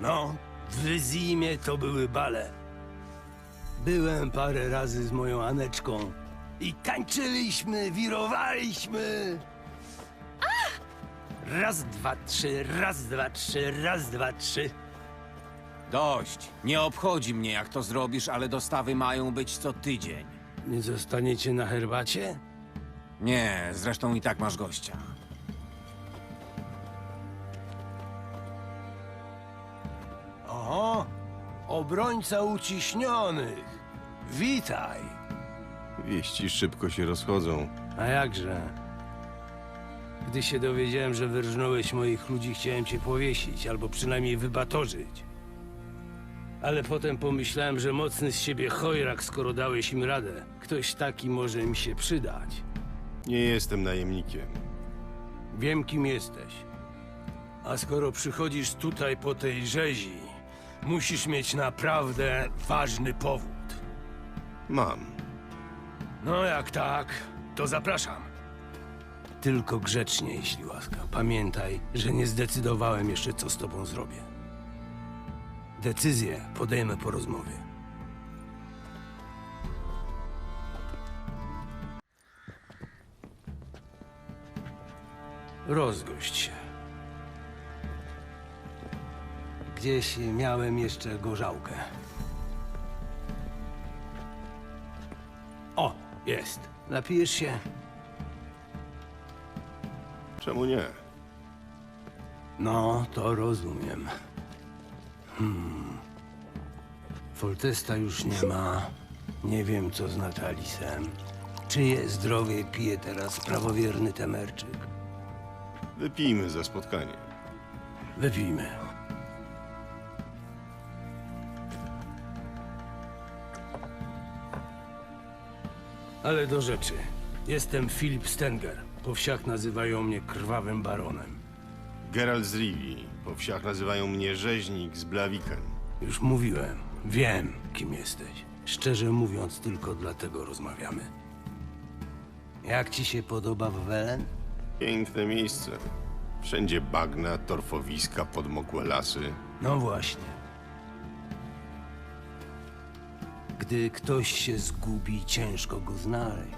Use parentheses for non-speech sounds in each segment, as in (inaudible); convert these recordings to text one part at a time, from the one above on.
No, w zimie to były bale. Byłem parę razy z moją Aneczką i tańczyliśmy, wirowaliśmy. Raz, dwa, trzy, raz, dwa, trzy, raz, dwa, trzy. Dość. Nie obchodzi mnie, jak to zrobisz, ale dostawy mają być co tydzień. Nie zostaniecie na herbacie? Nie, zresztą i tak masz gościa. Obrońca uciśnionych. Witaj. Wieści szybko się rozchodzą. A jakże? Gdy się dowiedziałem, że wyrżnąłeś moich ludzi, chciałem cię powiesić, albo przynajmniej wybatorzyć. Ale potem pomyślałem, że mocny z siebie chojrak, skoro dałeś im radę. Ktoś taki może mi się przydać. Nie jestem najemnikiem. Wiem, kim jesteś. A skoro przychodzisz tutaj po tej rzezi, musisz mieć naprawdę ważny powód. Mam. No jak tak, to zapraszam. Tylko grzecznie, jeśli łaska. Pamiętaj, że nie zdecydowałem jeszcze, co z tobą zrobię. Decyzję podejmę po rozmowie. Rozgość się. Gdzieś miałem jeszcze gorzałkę. O, jest. Napijesz się? Czemu nie? No, to rozumiem. Hmm. Foltesta już nie ma. Nie wiem, co z Natalisem. Czyje zdrowie pije teraz prawowierny temerczyk? Wypijmy za spotkanie. Wypijmy. Ale do rzeczy. Jestem Filip Stenger. Po wsiach nazywają mnie Krwawym Baronem. Geralt z Rivii. Po wsiach nazywają mnie rzeźnik z Blaviken. Już mówiłem. Wiem, kim jesteś. Szczerze mówiąc, tylko dlatego rozmawiamy. Jak ci się podoba w Welen? Piękne miejsce. Wszędzie bagna, torfowiska, podmokłe lasy. No właśnie. Gdy ktoś się zgubi, ciężko go znaleźć.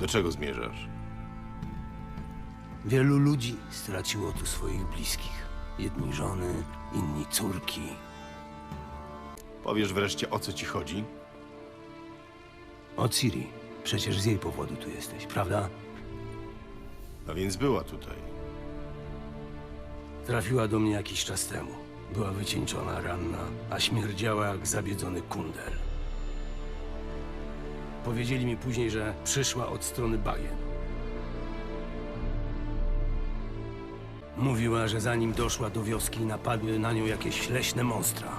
Do czego zmierzasz? Wielu ludzi straciło tu swoich bliskich. Jedni żony, inni córki. Powiesz wreszcie, o co ci chodzi? O Ciri. Przecież z jej powodu tu jesteś, prawda? A więc była tutaj. Trafiła do mnie jakiś czas temu. Była wycieńczona, ranna, a śmierdziała jak zabiedzony kundel. Powiedzieli mi później, że przyszła od strony bagien. Mówiła, że zanim doszła do wioski, napadły na nią jakieś leśne monstra.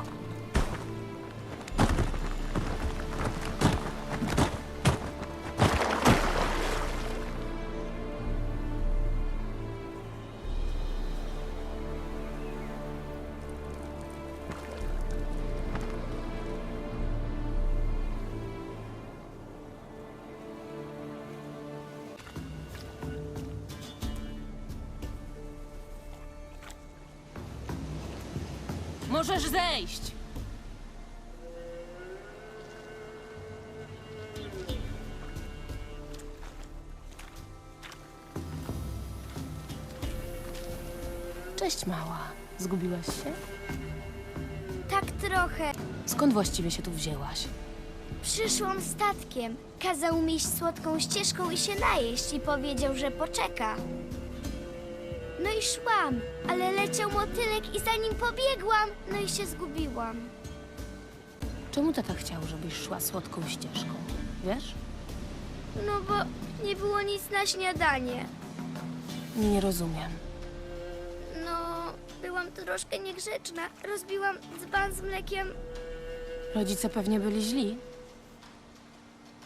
Zejść! Cześć, mała. Zgubiłaś się? Tak trochę. Skąd właściwie się tu wzięłaś? Przyszłam statkiem. Kazał mi iść słodką ścieżką i się najeść i powiedział, że poczeka. I szłam, ale leciał motylek i za nim pobiegłam, no i się zgubiłam. Czemu tata chciał, żebyś szła słodką ścieżką? Wiesz? No bo nie było nic na śniadanie. Nie rozumiem. No, byłam troszkę niegrzeczna. Rozbiłam dzban z mlekiem. Rodzice pewnie byli źli.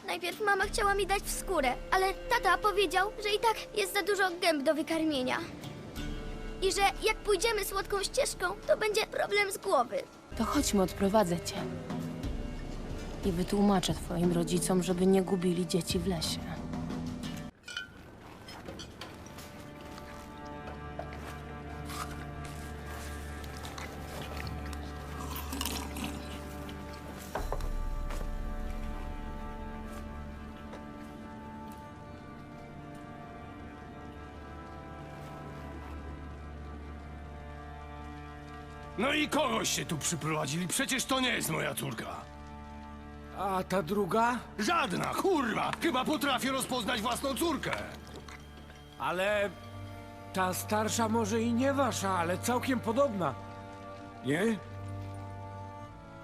Najpierw mama chciała mi dać w skórę, ale tata powiedział, że i tak jest za dużo gęb do wykarmienia. I że jak pójdziemy słodką ścieżką, to będzie problem z głowy. To chodźmy, odprowadzę cię. I wytłumaczę twoim rodzicom, żeby nie gubili dzieci w lesie. Kogoś się tu przyprowadzili, przecież to nie jest moja córka. A ta druga? Żadna, kurwa! Chyba potrafię rozpoznać własną córkę. Ale ta starsza może i nie wasza, ale całkiem podobna. Nie?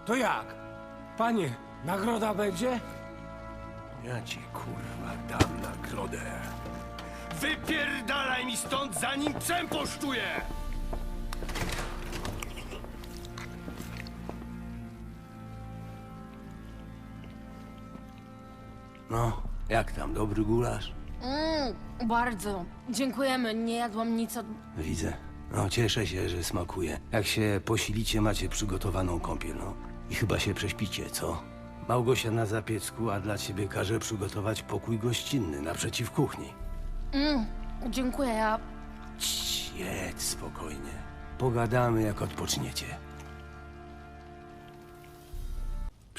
To jak? Panie, nagroda będzie? Ja ci kurwa dam nagrodę. Wypierdalaj mi stąd, zanim przemposzczuję! No, jak tam, dobry gulasz? Mm, bardzo. Dziękujemy. Nie jadłam nic od... Widzę. No, cieszę się, że smakuje. Jak się posilicie, macie przygotowaną kąpiel, no. I chyba się prześpicie, co? Małgosia na zapiecku, a dla ciebie każe przygotować pokój gościnny naprzeciw kuchni. Dziękuję, ja... Cii, Jedz spokojnie. Pogadamy, jak odpoczniecie.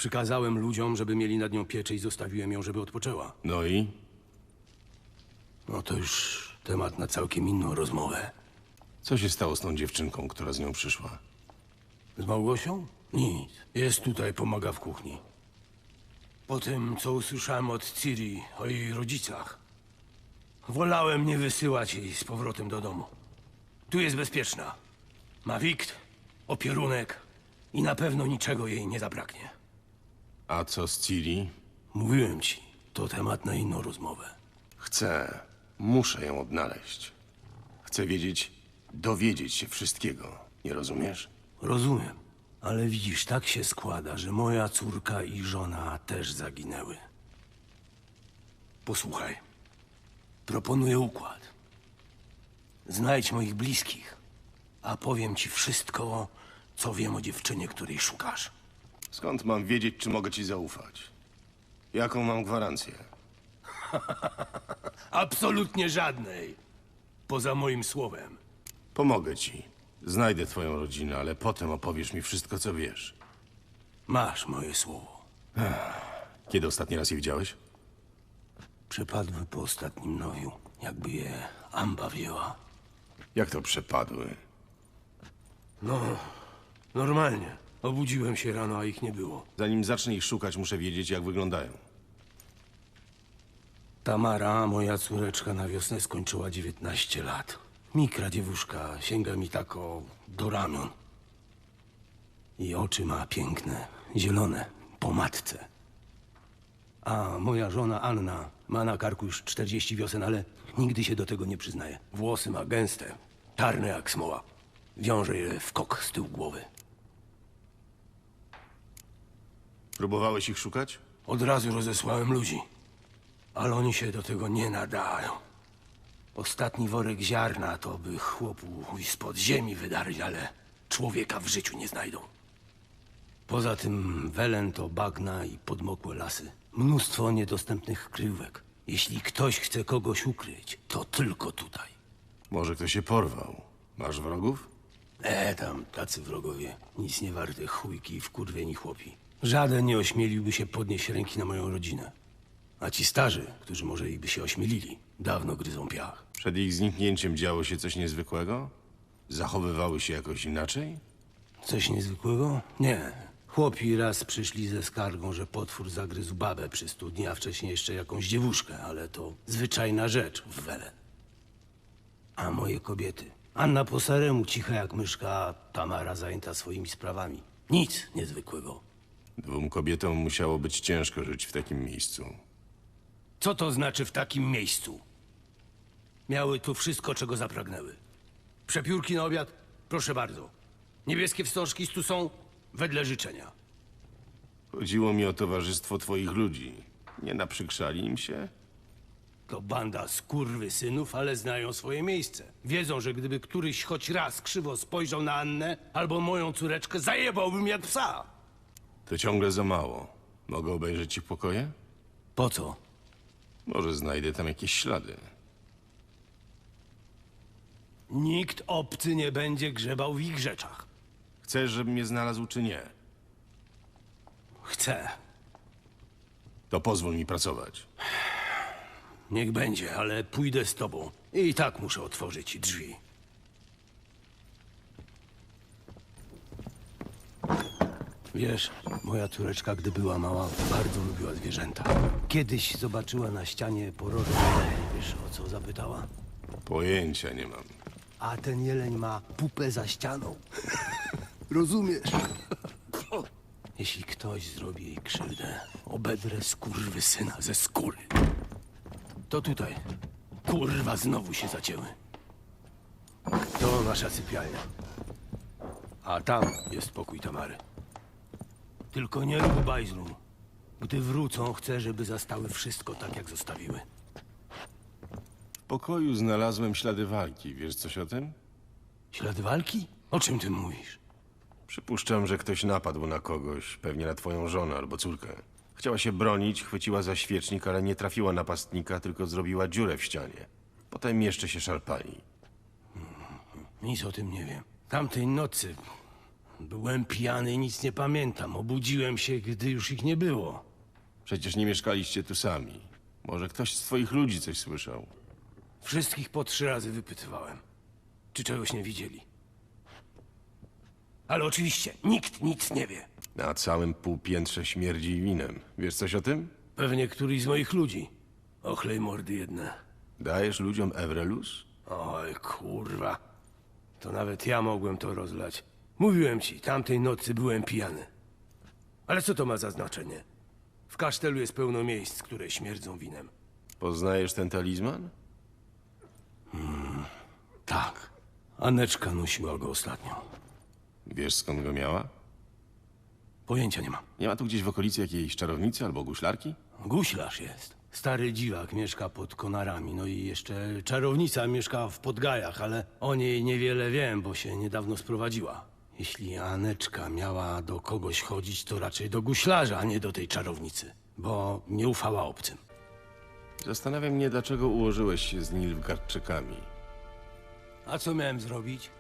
Przykazałem ludziom, żeby mieli nad nią pieczę i zostawiłem ją, żeby odpoczęła. No i? No to już temat na całkiem inną rozmowę. Co się stało z tą dziewczynką, która z nią przyszła? Z Małgosią? Nic. Jest tutaj, pomaga w kuchni. Po tym, co usłyszałem od Ciri o jej rodzicach, wolałem nie wysyłać jej z powrotem do domu. Tu jest bezpieczna. Ma wikt, opierunek i na pewno niczego jej nie zabraknie. A co z Ciri? Mówiłem ci, to temat na inną rozmowę. Chcę, muszę ją odnaleźć. Chcę wiedzieć, dowiedzieć się wszystkiego. Nie rozumiesz? Rozumiem, ale widzisz, tak się składa, że moja córka i żona też zaginęły. Posłuchaj. Proponuję układ. Znajdź moich bliskich, a powiem ci wszystko, co wiem o dziewczynie, której szukasz. Skąd mam wiedzieć, czy mogę ci zaufać? Jaką mam gwarancję? (laughs) Absolutnie żadnej. Poza moim słowem. Pomogę ci. Znajdę twoją rodzinę, ale potem opowiesz mi wszystko, co wiesz. Masz moje słowo. Kiedy ostatni raz je widziałeś? Przepadły po ostatnim nowiu, jakby je amba wzięła. Jak to przepadły? No, normalnie. Obudziłem się rano, a ich nie było. Zanim zacznę ich szukać, muszę wiedzieć, jak wyglądają. Tamara, moja córeczka, na wiosnę skończyła 19 lat. Mikra dziewuszka sięga mi tak o do ramion. I oczy ma piękne, zielone, po matce. A moja żona Anna ma na karku już 40 wiosen, ale nigdy się do tego nie przyznaje. Włosy ma gęste, czarne jak smoła. Wiąże je w kok z tyłu głowy. Próbowałeś ich szukać? Od razu rozesłałem ludzi, ale oni się do tego nie nadają. Ostatni worek ziarna to by chłopu spod ziemi wydarli, ale człowieka w życiu nie znajdą. Poza tym Welen to bagna i podmokłe lasy. Mnóstwo niedostępnych kryjówek. Jeśli ktoś chce kogoś ukryć, to tylko tutaj. Może ktoś się porwał. Masz wrogów? E, tam tacy wrogowie. Nic nie warte chujki i wkurwieni chłopi. Żaden nie ośmieliłby się podnieść ręki na moją rodzinę. A ci starzy, którzy może i by się ośmielili, dawno gryzą piach. Przed ich zniknięciem działo się coś niezwykłego? Zachowywały się jakoś inaczej? Coś niezwykłego? Nie. Chłopi raz przyszli ze skargą, że potwór zagryzł babę przy studni, a wcześniej jeszcze jakąś dziewuszkę, ale to zwyczajna rzecz w Welen. A moje kobiety? Anna po staremu, cicha jak myszka, a Tamara zajęta swoimi sprawami. Nic niezwykłego. Dwóm kobietom musiało być ciężko żyć w takim miejscu. Co to znaczy w takim miejscu? Miały tu wszystko, czego zapragnęły. Przepiórki na obiad? Proszę bardzo. Niebieskie wstążki tu są wedle życzenia. Chodziło mi o towarzystwo twoich ludzi. Nie naprzykrzali im się? To banda synów, ale znają swoje miejsce. Wiedzą, że gdyby któryś choć raz krzywo spojrzał na Annę albo moją córeczkę, zajebałbym jak psa. To ciągle za mało. Mogę obejrzeć ich pokoje? Po co? Może znajdę tam jakieś ślady. Nikt obcy nie będzie grzebał w ich rzeczach. Chcesz, żebym je znalazł, czy nie? Chcę. To pozwól mi pracować. Niech będzie, ale pójdę z tobą. I tak muszę otworzyć ci drzwi. Wiesz, moja córeczka, gdy była mała, bardzo lubiła zwierzęta. Kiedyś zobaczyła na ścianie jeleń. Wiesz, o co zapytała? Pojęcia nie mam. A ten jeleń ma pupę za ścianą. (laughs) Rozumiesz? Jeśli ktoś zrobi jej krzywdę, obedrę syna ze skóry. To tutaj. Kurwa, znowu się zacięły. To nasza sypialnia. A tam jest pokój Tamary. Tylko nie rób bajzlu. Gdy wrócą, chcę, żeby zastały wszystko tak, jak zostawiły. W pokoju znalazłem ślady walki. Wiesz coś o tym? Ślady walki? O czym ty mówisz? Przypuszczam, że ktoś napadł na kogoś, pewnie na twoją żonę albo córkę. Chciała się bronić, chwyciła za świecznik, ale nie trafiła napastnika, tylko zrobiła dziurę w ścianie. Potem jeszcze się szarpali. Nic o tym nie wiem. Tamtej nocy byłem pijany i nic nie pamiętam. Obudziłem się, gdy już ich nie było. Przecież nie mieszkaliście tu sami. Może ktoś z twoich ludzi coś słyszał. Wszystkich po trzy razy wypytywałem, czy czegoś nie widzieli. Ale oczywiście nikt nic nie wie. Na całym półpiętrze śmierdzi winem. Wiesz coś o tym? Pewnie któryś z moich ludzi. Ochlej mordy jedne. Dajesz ludziom Evrelus? Oj, kurwa. To nawet ja mogłem to rozlać. Mówiłem ci, tamtej nocy byłem pijany. Ale co to ma za znaczenie? W kasztelu jest pełno miejsc, które śmierdzą winem. Poznajesz ten talizman? Tak. Aneczka nosiła go ostatnio. Wiesz skąd go miała? Pojęcia nie mam. Nie ma tu gdzieś w okolicy jakiejś czarownicy albo guślarki? Guślarz jest. Stary dziwak mieszka pod konarami, no i jeszcze czarownica mieszka w Podgajach, ale o niej niewiele wiem, bo się niedawno sprowadziła. Jeśli Aneczka miała do kogoś chodzić, to raczej do guślarza, a nie do tej czarownicy, bo nie ufała obcym. Zastanawiam mnie, dlaczego ułożyłeś się z Nilfgaardczykami. A co miałem zrobić?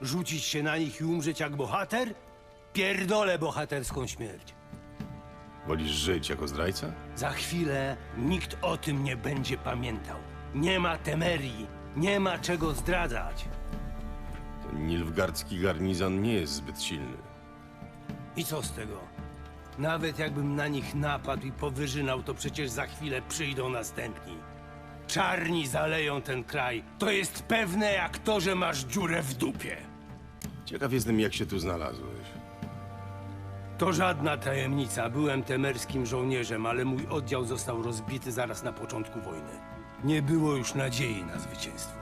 Rzucić się na nich i umrzeć jak bohater? Pierdolę bohaterską śmierć. Wolisz żyć jako zdrajca? Za chwilę nikt o tym nie będzie pamiętał. Nie ma temerii, nie ma czego zdradzać. To Nilfgaardzki garnizon nie jest zbyt silny. I co z tego? Nawet jakbym na nich napadł i powyżynał, to przecież za chwilę przyjdą następni. Czarni zaleją ten kraj. To jest pewne jak to, że masz dziurę w dupie. Ciekaw jestem, jak się tu znalazłeś. To żadna tajemnica. Byłem temerskim żołnierzem, ale mój oddział został rozbity zaraz na początku wojny. Nie było już nadziei na zwycięstwo.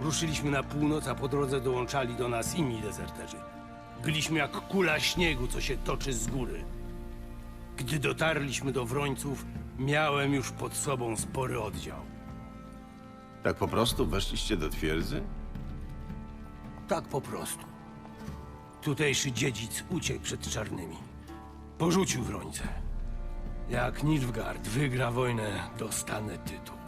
Ruszyliśmy na północ, a po drodze dołączali do nas inni dezerterzy. Byliśmy jak kula śniegu, co się toczy z góry. Gdy dotarliśmy do Wrońców, miałem już pod sobą spory oddział. Tak po prostu weszliście do twierdzy? Tak po prostu. Tutejszy dziedzic uciekł przed czarnymi. Porzucił Wrońce. Jak Nilfgaard wygra wojnę, dostanę tytuł.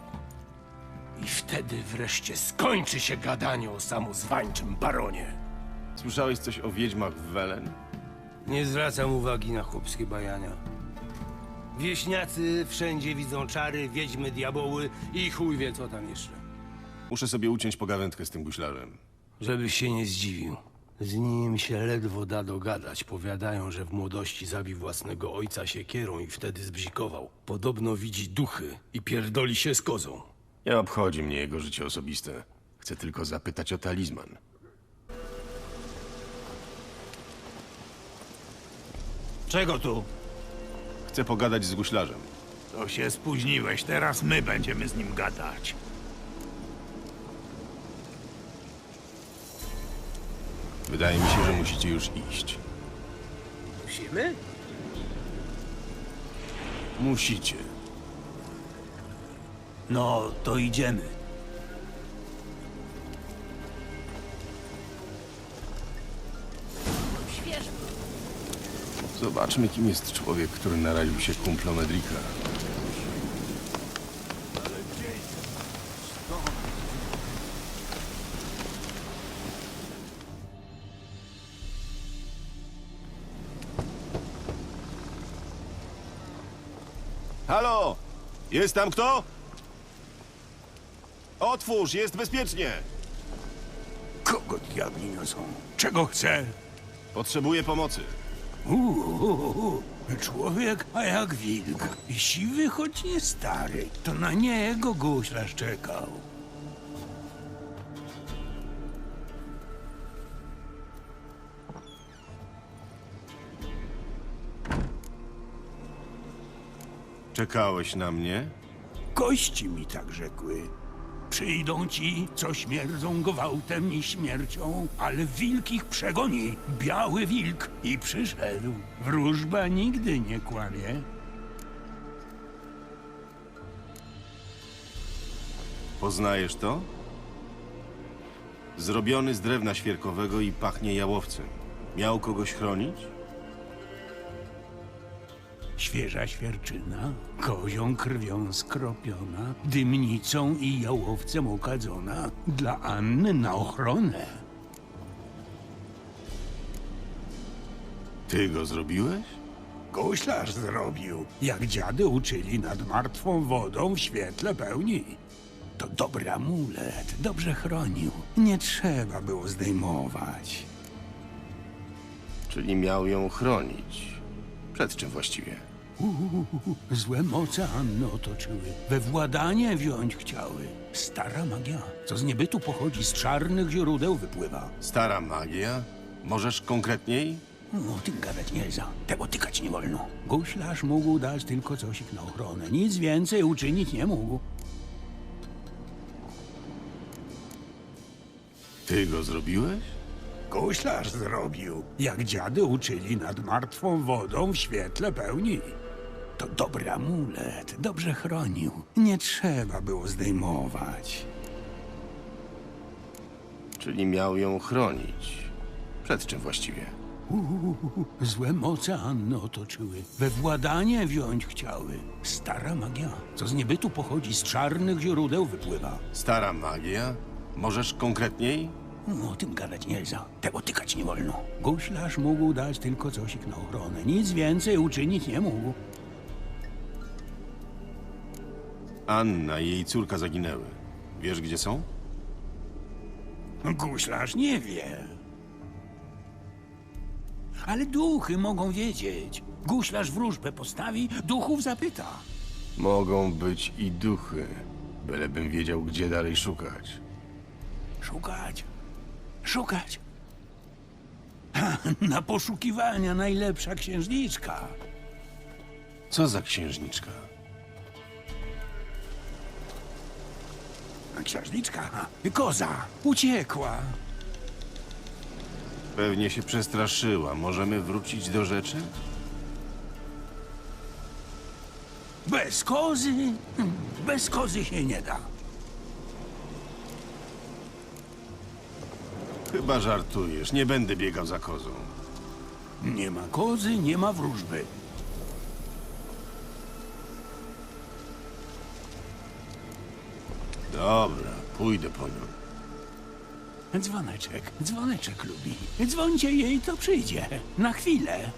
I wtedy wreszcie skończy się gadanie o samozwańczym baronie. Słyszałeś coś o wiedźmach w Welen? Nie zwracam uwagi na chłopskie bajania. Wieśniacy wszędzie widzą czary, wiedźmy, diaboły i chuj wie co tam jeszcze. Muszę sobie uciąć pogawędkę z tym guślarzem. Żebyś się nie zdziwił. Z nim się ledwo da dogadać. Powiadają, że w młodości zabił własnego ojca siekierą i wtedy zbzikował. Podobno widzi duchy i pierdoli się z kozą. Nie obchodzi mnie jego życie osobiste. Chcę tylko zapytać o talizman. Czego tu? Chcę pogadać z guślarzem. To się spóźniłeś, teraz my będziemy z nim gadać. Wydaje mi się, że musicie już iść. Musimy? Musicie. No, to idziemy. Zobaczmy, kim jest człowiek, który naraził się kumplom Edrika. Halo! Jest tam kto? Otwórz, jest bezpiecznie! Kogo diabli niosą? Czego chce? Potrzebuję pomocy. Uuu, człowiek, a jak wilk. Siwy, choć nie stary. To na niego guślarz czekał. Czekałeś na mnie? Kości mi tak rzekły. Przyjdą ci, co śmierdzą gwałtem i śmiercią, ale wilk ich przegoni. Biały wilk i przyszedł. Wróżba nigdy nie kłamie. Poznajesz to? Zrobiony z drewna świerkowego i pachnie jałowcem. Miał kogoś chronić? Świeża świerczyna, kozią krwią skropiona, dymnicą i jałowcem okadzona, dla Anny na ochronę. Ty go zrobiłeś? Guślarz zrobił, jak dziady uczyli nad martwą wodą w świetle pełni. To dobry amulet, dobrze chronił. Nie trzeba było zdejmować. Czyli miał ją chronić. Przed czym właściwie? Uuu, złe moce Anny otoczyły. We władanie wziąć chciały. Stara magia, co z niebytu pochodzi, z czarnych źródeł wypływa. Stara magia? Możesz konkretniej? O tym gadać nie za. Tego tykać nie wolno. Guślarz mógł dać tylko coś na ochronę. Nic więcej uczynić nie mógł. Ty go zrobiłeś? Guślarz zrobił, jak dziady uczyli nad martwą wodą w świetle pełni. To dobry amulet, dobrze chronił. Nie trzeba było zdejmować. Czyli miał ją chronić. Przed czym właściwie? Uuu, złe moce Anny otoczyły. We władanie wziąć chciały. Stara magia, co z niebytu pochodzi, z czarnych źródeł wypływa. Stara magia? Możesz konkretniej? O tym gadać nie za. Tego tykać nie wolno. Guślarz mógł dać tylko coś ich na ochronę. Nic więcej uczynić nie mógł. Anna i jej córka zaginęły. Wiesz, gdzie są? Guślarz nie wie. Ale duchy mogą wiedzieć. Guślarz wróżbę postawi, duchów zapyta. Mogą być i duchy. Bylebym wiedział, gdzie dalej szukać. Szukać. Szukać. Ha, (laughs) Na poszukiwania najlepsza księżniczka. Co za księżniczka? Księżniczka? Koza. Uciekła. Pewnie się przestraszyła. Możemy wrócić do rzeczy? Bez kozy? Bez kozy się nie da. Chyba żartujesz. Nie będę biegał za kozą. Nie ma kozy, nie ma wróżby. Dobra, pójdę po nią. Dzwoneczek, dzwoneczek lubi. Dzwońcie jej, to przyjdzie. Na chwilę.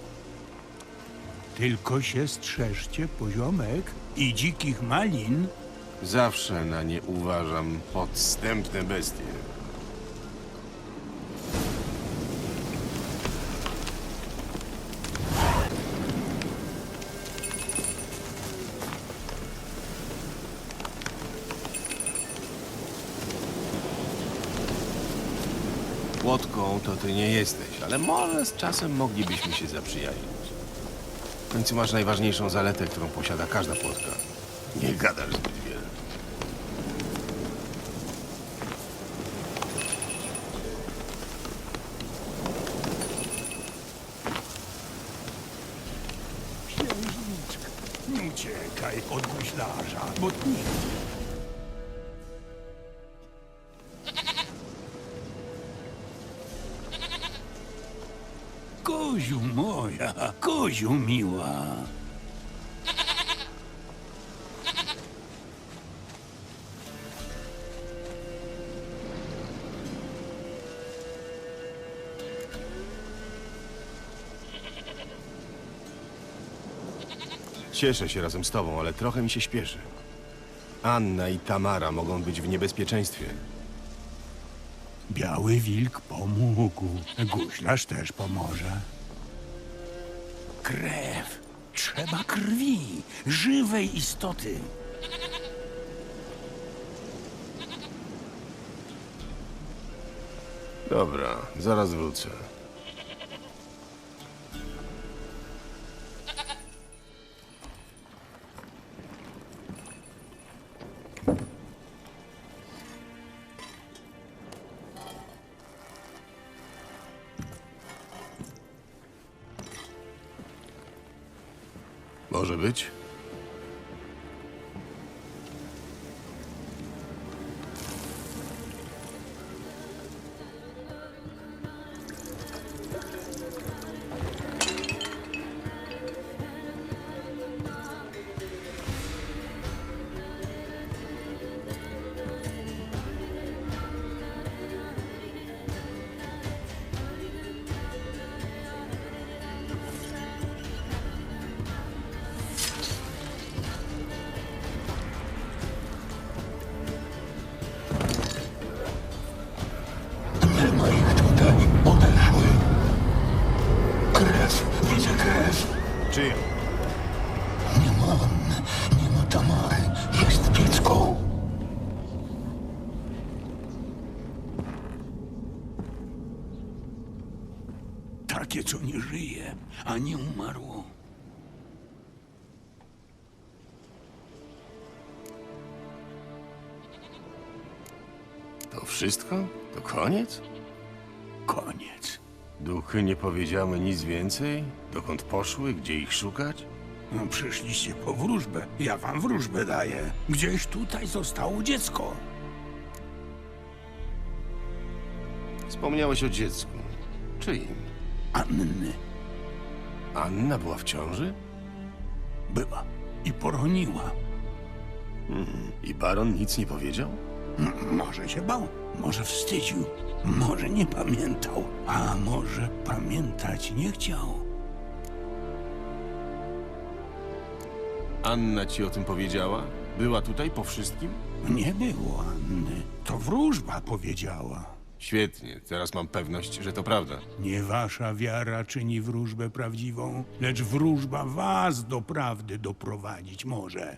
Tylko się strzeżcie poziomek i dzikich malin. Zawsze na nie uważam podstępne bestie. To ty nie jesteś, ale może z czasem moglibyśmy się zaprzyjaźnić. W końcu masz najważniejszą zaletę, którą posiada każda płotka. Nie gadasz zbyt wiele. Księżniczka, nie uciekaj od guślarza, bo nigdy. Moja, koziu miła. Cieszę się razem z tobą, ale trochę mi się śpieszy. Anna i Tamara mogą być w niebezpieczeństwie. Biały wilk pomógł. Guślarz też pomoże. Krew. Trzeba krwi. Żywej istoty. Dobra, zaraz wrócę. Być? A nie umarło. To wszystko? To koniec? Koniec. Duchy nie powiedziały nic więcej? Dokąd poszły? Gdzie ich szukać? No, przyszliście po wróżbę. Ja wam wróżbę daję. Gdzieś tutaj zostało dziecko. Wspomniałeś o dziecku. Czyim? Anny Anna była w ciąży? była i poroniła. I baron nic nie powiedział? M- Może się bał, może wstydził, może nie pamiętał, a może pamiętać nie chciał. Anna ci o tym powiedziała? Była tutaj po wszystkim? Nie było Anny. To wróżba powiedziała. Świetnie, teraz mam pewność, że to prawda. Nie wasza wiara czyni wróżbę prawdziwą, lecz wróżba was do prawdy doprowadzić może.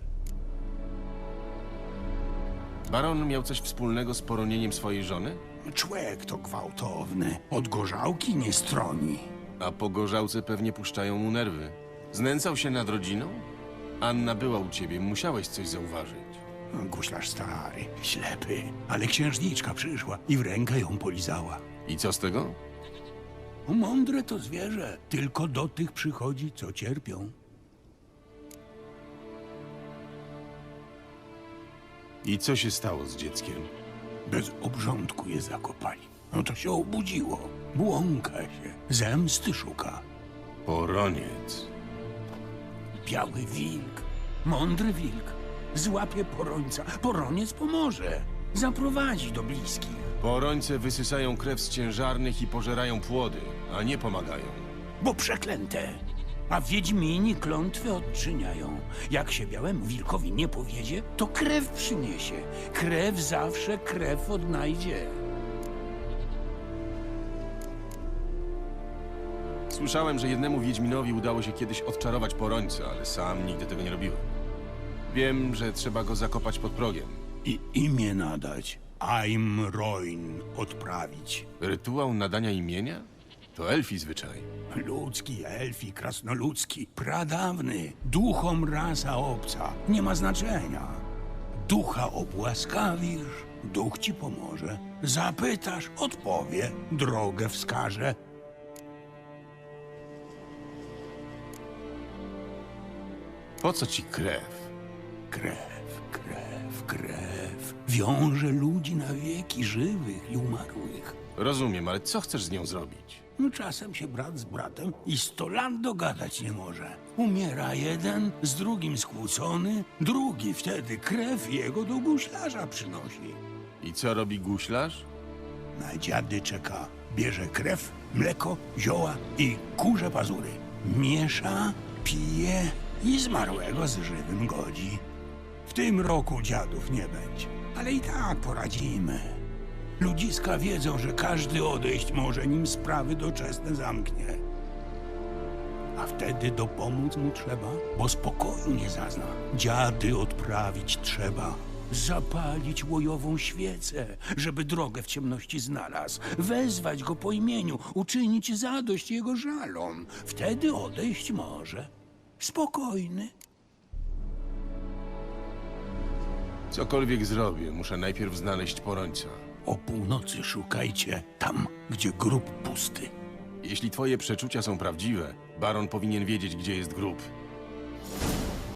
Baron miał coś wspólnego z poronieniem swojej żony? Człowiek to gwałtowny, od gorzałki nie stroni. A po gorzałce pewnie puszczają mu nerwy. Znęcał się nad rodziną? Anna była u ciebie, musiałeś coś zauważyć. Guślarz stary, ślepy, ale księżniczka przyszła i w rękę ją polizała. I co z tego? Mądre to zwierzę, tylko do tych przychodzi, co cierpią. I co się stało z dzieckiem? Bez obrządku je zakopali. No to się obudziło, błąka się, zemsty szuka. Poroniec. Biały wilk, mądry wilk, złapie porońca, poroniec pomoże, zaprowadzi do bliskich. Porońce wysysają krew z ciężarnych i pożerają płody, a nie pomagają. bo przeklęte. A wiedźmini klątwy odczyniają. Jak się białemu wilkowi nie powiedzie, to krew przyniesie. Krew zawsze krew odnajdzie. Słyszałem, że jednemu Wiedźminowi udało się kiedyś odczarować porońca, ale sam nigdy tego nie robiłem. Wiem, że trzeba go zakopać pod progiem. I imię nadać. Aim Roin odprawić. Rytuał nadania imienia? To elfi zwyczaj. Ludzki, elfi, krasnoludzki, pradawny, duchom rasa obca. Nie ma znaczenia. Ducha obłaskawisz, duch ci pomoże. Zapytasz, odpowie, drogę wskaże. Po co ci krew? Krew, krew, krew. Wiąże ludzi na wieki żywych i umarłych. Rozumiem, ale co chcesz z nią zrobić? No czasem się brat z bratem i sto lat dogadać nie może. Umiera jeden, z drugim skłócony, drugi wtedy krew jego do guślarza przynosi. I co robi guślarz? Na dziady czeka. Bierze krew, mleko, zioła i kurze pazury. Miesza, pije i zmarłego z żywym godzi. Tym roku dziadów nie będzie, ale i tak poradzimy. Ludziska wiedzą, że każdy odejść może, nim sprawy doczesne zamknie. A wtedy dopomóc mu trzeba, bo spokoju nie zazna. Dziady odprawić trzeba. Zapalić łojową świecę, żeby drogę w ciemności znalazł. Wezwać go po imieniu, uczynić zadość jego żalom. Wtedy odejść może. Spokojny. Cokolwiek zrobię, muszę najpierw znaleźć porońca. O północy szukajcie tam, gdzie grób pusty. Jeśli twoje przeczucia są prawdziwe, baron powinien wiedzieć, gdzie jest grób.